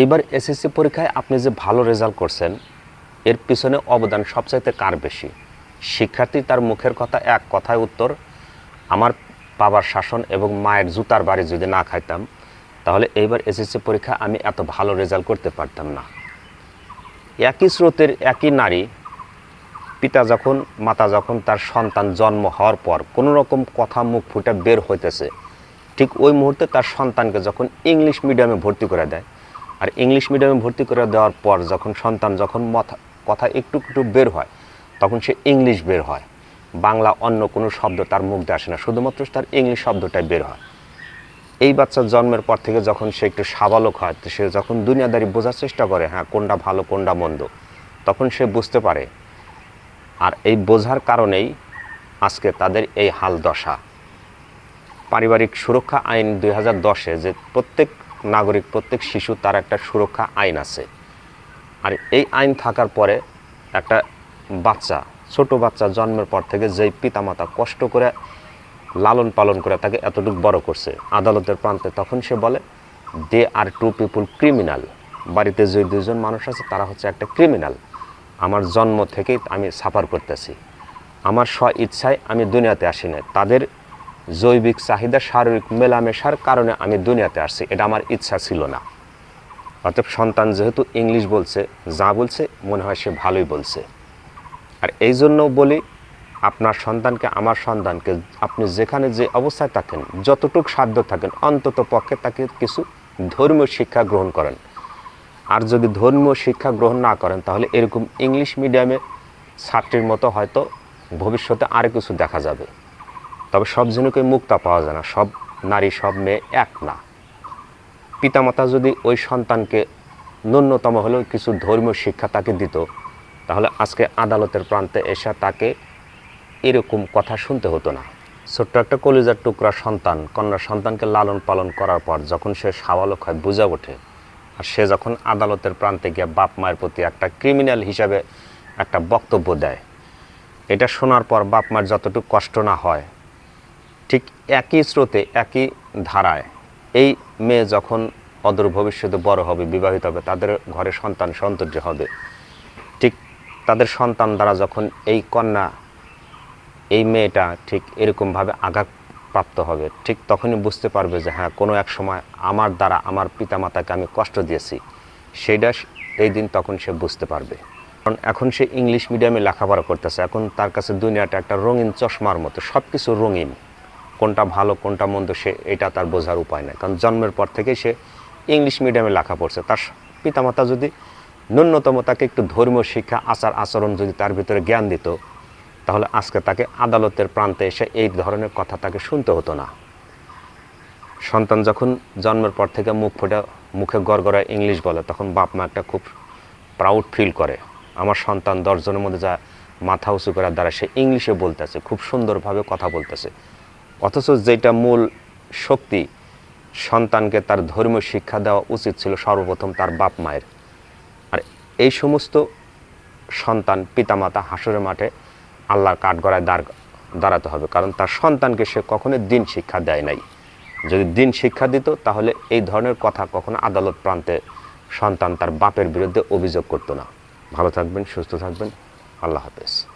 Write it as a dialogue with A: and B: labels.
A: এইবার এসএসসি পরীক্ষায় আপনি যে ভালো রেজাল্ট করছেন, এর পিছনে অবদান সবচাইতে কার বেশি? শিক্ষার্থী তার মুখের কথা এক কথায় উত্তর, আমার বাবার শাসন এবং মায়ের জুতার বাড়ি যদি না খাইতাম, তাহলে এইবার এসএসসি পরীক্ষা আমি এত ভালো রেজাল্ট করতে পারতাম না। একই স্রোতের একই নারী, পিতা যখন, মাতা যখন তার সন্তান জন্ম হওয়ার পর কোনো রকম কথা মুখ ফুটে বের হইতেছে, ঠিক ওই মুহূর্তে তার সন্তানকে যখন ইংলিশ মিডিয়ামে ভর্তি করে দেয় আর ইংলিশ মিডিয়ামে ভর্তি করে দেওয়ার পর যখন সন্তান যখন কথা একটু একটু বের হয়, তখন সে ইংলিশ বের হয়। বাংলা অন্য কোনো শব্দ তার মুখ দিয়ে আসে না, শুধুমাত্র তার ইংলিশ শব্দটাই বের হয়। এই বাচ্চার জন্মের পর থেকে যখন সে একটু সাবালক হয়, তো সে যখন দুনিয়াদারি বোঝার চেষ্টা করে হ্যাঁ কোনটা ভালো, কোনটা মন্দ, তখন সে বুঝতে পারে। আর এই বোঝার কারণেই আজকে তাদের এই হাল দশা পারিবারিক সুরক্ষা আইন দুই হাজার দশে যে প্রত্যেক নাগরিক, প্রত্যেক শিশু তার একটা সুরক্ষা আইন আছে। আর এই আইন থাকার পরে একটা বাচ্চা, ছোট বাচ্চা জন্মের পর থেকে যেই পিতামাতা কষ্ট করে লালন পালন করে তাকে এতটুকু বড় করছে, আদালতের প্রান্তে তখন সে বলে, they are two people criminal. বাড়িতে যে দুজন মানুষ আছে তারা হচ্ছে একটা ক্রিমিনাল। আমার জন্ম থেকেই আমি সাফার করতেছি। আমার স্ব ইচ্ছায় আমি দুনিয়াতে আসি না তাদের জৈবিক চাহিদা, শারীরিক মেলামেশার কারণে আমি দুনিয়াতে আসছি। এটা আমার ইচ্ছা ছিল না। অর্থাৎ সন্তান যেহেতু ইংলিশ বলছে, যা বলছে, মনে হয় সে ভালোই বলছে। আর এই জন্য বলি, আপনার সন্তানকে, আমার সন্তানকে, আপনি যেখানে যে অবস্থায় থাকেন, যতটুকু সাধ্য থাকেন, অন্তত পক্ষে তাকে কিছু ধর্মীয় শিক্ষা গ্রহণ করেন। আর যদি ধর্মীয় শিক্ষা গ্রহণ না করেন, তাহলে এরকম ইংলিশ মিডিয়ামে ছাত্রীর মতো হয়তো ভবিষ্যতে আরও কিছু দেখা যাবে। তবে সব জনকে মুক্তা পাওয়া যায় না, সব নারী, সব মেয়ে এক না। পিতামাতা যদি ওই সন্তানকে ন্যূনতম হলেও কিছু ধর্মীয় শিক্ষা তাকে দিত, তাহলে আজকে আদালতের প্রান্তে এসে তাকে এরকম কথা শুনতে হতো না। ছোট্ট একটা কলিজার টুকরা সন্তান, কন্যা সন্তানকে লালন পালন করার পর যখন সে সাবালক হয়, বুঝা ওঠে। আর সে যখন আদালতের প্রান্তে গিয়ে বাপ মায়ের প্রতি একটা ক্রিমিনাল হিসাবে একটা বক্তব্য দেয়, এটা শোনার পর বাপ মার যতটুকু কষ্ট না হয় ঠিক একই স্রোতে, একই ধারায়। এই মেয়ে যখন অদূর ভবিষ্যতে বড় হবে, বিবাহিত হবে, তাদের ঘরে সন্তান সন্তর্য হবে। ঠিক তাদের সন্তান দ্বারা যখন এই কন্যা, এই মেয়েটা ঠিক এরকমভাবে আঘাতপ্রাপ্ত হবে, ঠিক তখনই বুঝতে পারবে যে হ্যাঁ কোনো এক সময় আমার দ্বারা আমার পিতামাতাকে আমি কষ্ট দিয়েছি। সেইটা এই দিন তখন সে বুঝতে পারবে। কারণ এখন সে ইংলিশ মিডিয়ামে লেখাপড়া করতেছে, এখন তার কাছে দুনিয়াটা একটা রঙিন চশমার মতো সব কিছু রঙিন। কোনটা ভালো, কোনটা মন্দ, সে এটা তার বোঝার উপায় নাই। কারণ জন্মের পর থেকে সে ইংলিশ মিডিয়ামে লেখা পড়ছে। তার পিতামাতা যদি ন্যূনতম তাকে একটু ধর্মীয় শিক্ষা, আচার, আচরণ যদি তার ভিতরে জ্ঞান দিত, তাহলে আজকে তাকে আদালতের প্রান্তে এসে এই ধরনের কথা তাকে শুনতে হতো না। সন্তান যখন জন্মের পর থেকে মুখ ফোটা, মুখে গড়গড়ায় ইংলিশ বলে, তখন বাপ মা একটা খুব প্রাউড ফিল করে। আমার সন্তান দশজনের মধ্যে যা মাথা উঁচু করার দ্বারা সে ইংলিশে বলতেছে, খুব সুন্দরভাবে কথা বলতেছে। অথচ যেটা মূল শক্তি, সন্তানকে তার ধর্মীয় শিক্ষা দেওয়া উচিত ছিল সর্বপ্রথম তার বাপ মায়ের। আর এই সমস্ত সন্তান পিতামাতা হাসরের মাঠে আল্লাহর কাঠগড়ায় দাঁড়, দাঁড়াতে হবে। কারণ তার সন্তানকে সে কখনো দিন শিক্ষা দেয় নাই। যদি দিন শিক্ষা দিত, তাহলে এই ধরনের কথা কখনো আদালত প্রান্তে সন্তান তার বাপের বিরুদ্ধে অভিযোগ করতো না। ভালো থাকবেন, সুস্থ থাকবেন। আল্লাহ হাফেজ।